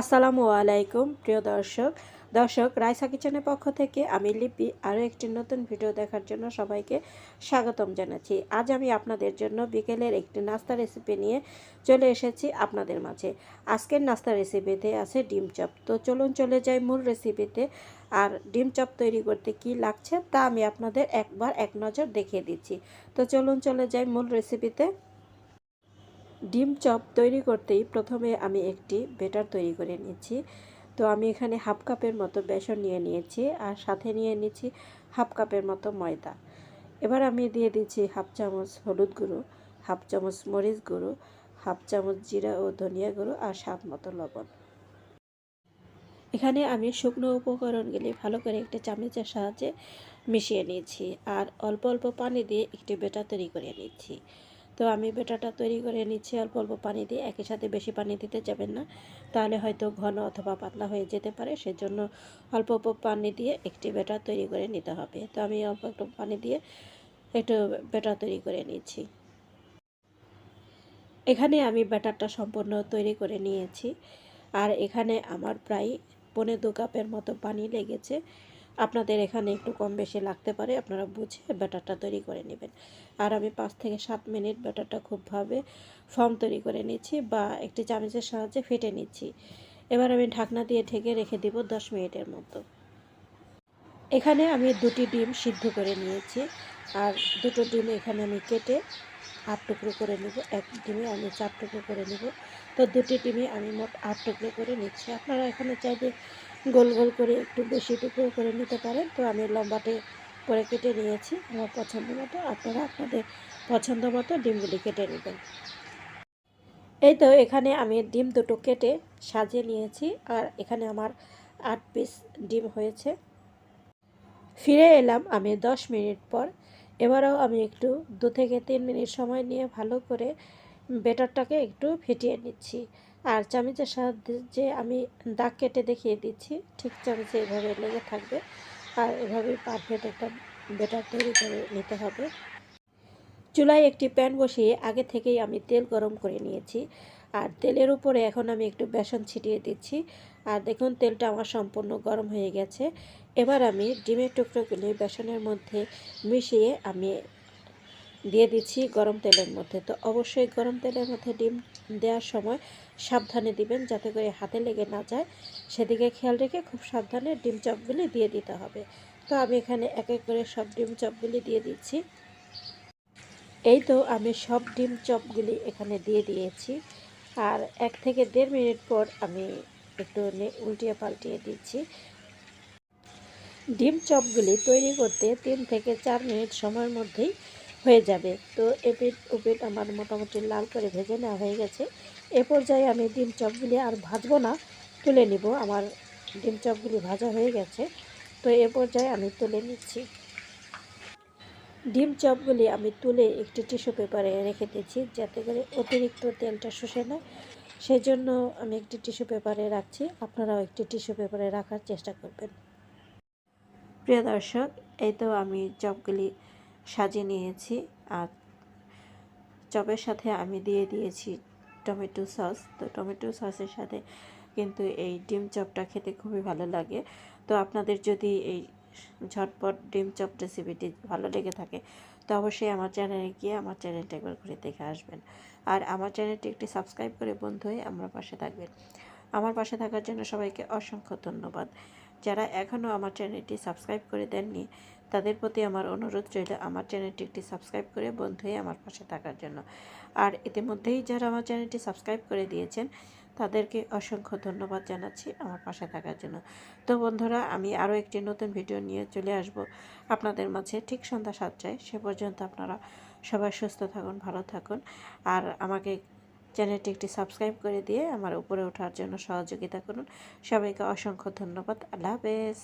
আসসালামু আলাইকুম, প্রিয় দর্শক। দর্শক, রাইসা কিচেনের পক্ষ থেকে আমি লিপি আরও একটি নতুন ভিডিও দেখার জন্য সবাইকে স্বাগতম জানাচ্ছি। আজ আমি আপনাদের জন্য বিকেলের একটি নাস্তা রেসিপি নিয়ে চলে এসেছি আপনাদের মাঝে। আজকের নাস্তা রেসিপিতে আছে ডিম চপ। তো চলুন চলে যাই মূল রেসিপিতে আর ডিম চপ তৈরি করতে কি লাগছে তা আমি আপনাদের একবার এক নজর দেখিয়ে দিচ্ছি। তো চলুন চলে যাই মূল রেসিপিতে ডিম চপ তৈরি করতেই প্রথমে আমি একটি বেটার তৈরি করে নিচ্ছি। তো আমি এখানে হাফ কাপের মতো বেসন নিয়ে নিয়েছি আর সাথে নিয়ে নিচ্ছি হাফ কাপের মতো ময়দা। এবার আমি দিয়ে দিচ্ছি হাফ চামচ হলুদ গুঁড়ো, হাফ চামচ মরিচ গুঁড়ো, হাফ চামচ জিরা ও ধনিয়া গুঁড়ো আর স্বাদ মতো লবণ। এখানে আমি শুকনো উপকরণগুলি ভালো করে একটি চামচের সাহায্যে মিশিয়ে নিয়েছি আর অল্প অল্প পানি দিয়ে একটি বেটা তৈরি করে নিচ্ছি। তো আমি বেটাটা তৈরি করে নিচ্ছি, অল্প অল্প পানি দিয়ে। একই সাথে বেশি পানি দিতে যাবেন না। তাহলে হয়তো ঘন অথবা পাতলা হয়ে যেতে পারে। সেজন্য অল্প অল্প পানি দিয়ে একটি বেটার তৈরি করে নিতে হবে। তো আমি অল্প একটু পানি দিয়ে একটু বেটার তৈরি করে নিচ্ছি। এখানে আমি ব্যাটারটা সম্পূর্ণ তৈরি করে নিয়েছি। আর এখানে আমার প্রায় পনেরো দু কাপের মতো পানি লেগেছে। আপনাদের এখানে একটু কম বেশি লাগতে পারে, আপনারা বুঝে ব্যাটারটা তৈরি করে নেবেন। আর আমি পাঁচ থেকে সাত মিনিট ব্যাটারটা খুবভাবে ফর্ম তৈরি করে নিচ্ছি বা একটি চামচের সাহায্যে ফেটে নিচ্ছি। এবার আমি ঢাকনা দিয়ে ঢেকে রেখে দিব দশ মিনিটের মতো। এখানে আমি দুটি ডিম সিদ্ধ করে নিয়েছি আর দুটো ডিম এখানে আমি কেটে আট টুকরো করে নেব, এক ডিমে আমি চার টুকরো করে নেব। তো দুটি ডিমে আমি মোট আট টুকরো করে নিচ্ছি। আপনারা এখানে চাইলে গোল গোল করে একটু বেশি টুকরো করে নিতে পারেন। তো আমি লম্বাটে করে কেটে নিয়েছি আমার পছন্দ মতো। আপনারা আপনাদের পছন্দ মতো ডিমগুলি কেটে নেবেন। এই তো এখানে আমি ডিম দুটো কেটে সাজিয়ে নিয়েছি আর এখানে আমার আট পিস ডিম হয়েছে। ফিরে এলাম আমি দশ মিনিট পর। এবারও আমি একটু দু থেকে তিন মিনিট সময় নিয়ে ভালো করে বেটারটাকে একটু ফেটিয়ে নিচ্ছি। আর চামচের সাহায্যে যে আমি দাগ কেটে দেখিয়ে দিচ্ছি, ঠিক চামচে এভাবে লেগে থাকবে। আর এভাবেই পারফেক্ট একটা বেটার তৈরি করে নিতে হবে। চুলায় একটি প্যান বসিয়ে আগে থেকেই আমি তেল গরম করে নিয়েছি। আর তেলের উপরে এখন আমি একটু বেসন ছিটিয়ে দিচ্ছি। আর দেখুন, তেলটা আমার সম্পূর্ণ গরম হয়ে গেছে। এবার আমি ডিমের টুকরোগুলি বেসনের মধ্যে মিশিয়ে আমি দিয়ে দিচ্ছি গরম তেলের মধ্যে। তো অবশ্যই গরম তেলের মধ্যে ডিম দেওয়ার সময় সাবধানে দিবেন যাতে করে হাতে লেগে না যায়। সেদিকে খেয়াল রেখে খুব সাবধানে ডিম চপগুলি দিয়ে দিতে হবে। তো আমি এখানে এক এক করে সব ডিম চপগুলি দিয়ে দিচ্ছি। এই তো আমি সব ডিম চপগুলি এখানে দিয়ে দিয়েছি। আর এক থেকে দেড় মিনিট পর আমি একটু উল্টিয়ে পাল্টিয়ে দিচ্ছি। ডিম চপগুলি তৈরি করতে তিন থেকে চার মিনিট সময়ের মধ্যেই হয়ে যাবে। তো এপিট উপিট আমার মোটামুটি লাল করে ভেজে নেওয়া হয়ে গেছে। এ পর্যায়ে আমি ডিম চপগুলি আর ভাজবো না, তুলে নিব। আমার ডিম চপগুলি ভাজা হয়ে গেছে। তো এ পর্যায়ে আমি তুলে নিচ্ছি। ডিম চপগুলি আমি তুলে একটি টিস্যু পেপারে রেখে দিচ্ছি যাতে করে অতিরিক্ত তেলটা শুষে নেয়। সেই জন্য আমি একটি টিস্যু পেপারে রাখছি। আপনারাও একটি টিস্যু পেপারে রাখার চেষ্টা করবেন। প্রিয় দর্শক, এই তো আমি চপগুলি সাজিয়ে নিয়েছি আর চপের সাথে আমি দিয়ে দিয়েছি টমেটো সস। তো টমেটো সসের সাথে কিন্তু এই ডিম চপটা খেতে খুবই ভালো লাগে। তো আপনাদের যদি এই ঝটপট ডিম চপ রেসিপিটি ভালো লেগে থাকে, তো অবশ্যই আমার চ্যানেলে গিয়ে আমার চ্যানেলটা একবার ঘুরে দেখে আসবেন। আর আমার চ্যানেলটি একটি সাবস্ক্রাইব করে বন্ধু হয়ে আমার পাশে থাকবেন। আমার পাশে থাকার জন্য সবাইকে অসংখ্য ধন্যবাদ। যারা এখনও আমার চ্যানেলটি সাবস্ক্রাইব করে দেননি, তাদের প্রতি আমার অনুরোধ রইল আমার চ্যানেলটি একটি সাবস্ক্রাইব করে বন্ধু হয়ে আমার পাশে থাকার জন্য। আর ইতিমধ্যেই যারা আমার চ্যানেলটি সাবস্ক্রাইব করে দিয়েছেন, তাদেরকে অসংখ্য ধন্যবাদ জানাচ্ছি আমার পাশে থাকার জন্য। তো বন্ধুরা, আমি আরও একটি নতুন ভিডিও নিয়ে চলে আসব আপনাদের মাঝে ঠিক সন্ধ্যা সাতটায়। সে পর্যন্ত আপনারা সবাই সুস্থ থাকুন, ভালো থাকুন। আর আমাকে চ্যানেলটি একটি সাবস্ক্রাইব করে দিয়ে আমার উপরে ওঠার জন্য সহযোগিতা করুন। সবাইকে অসংখ্য ধন্যবাদ। আল্লাহ হাফেজ।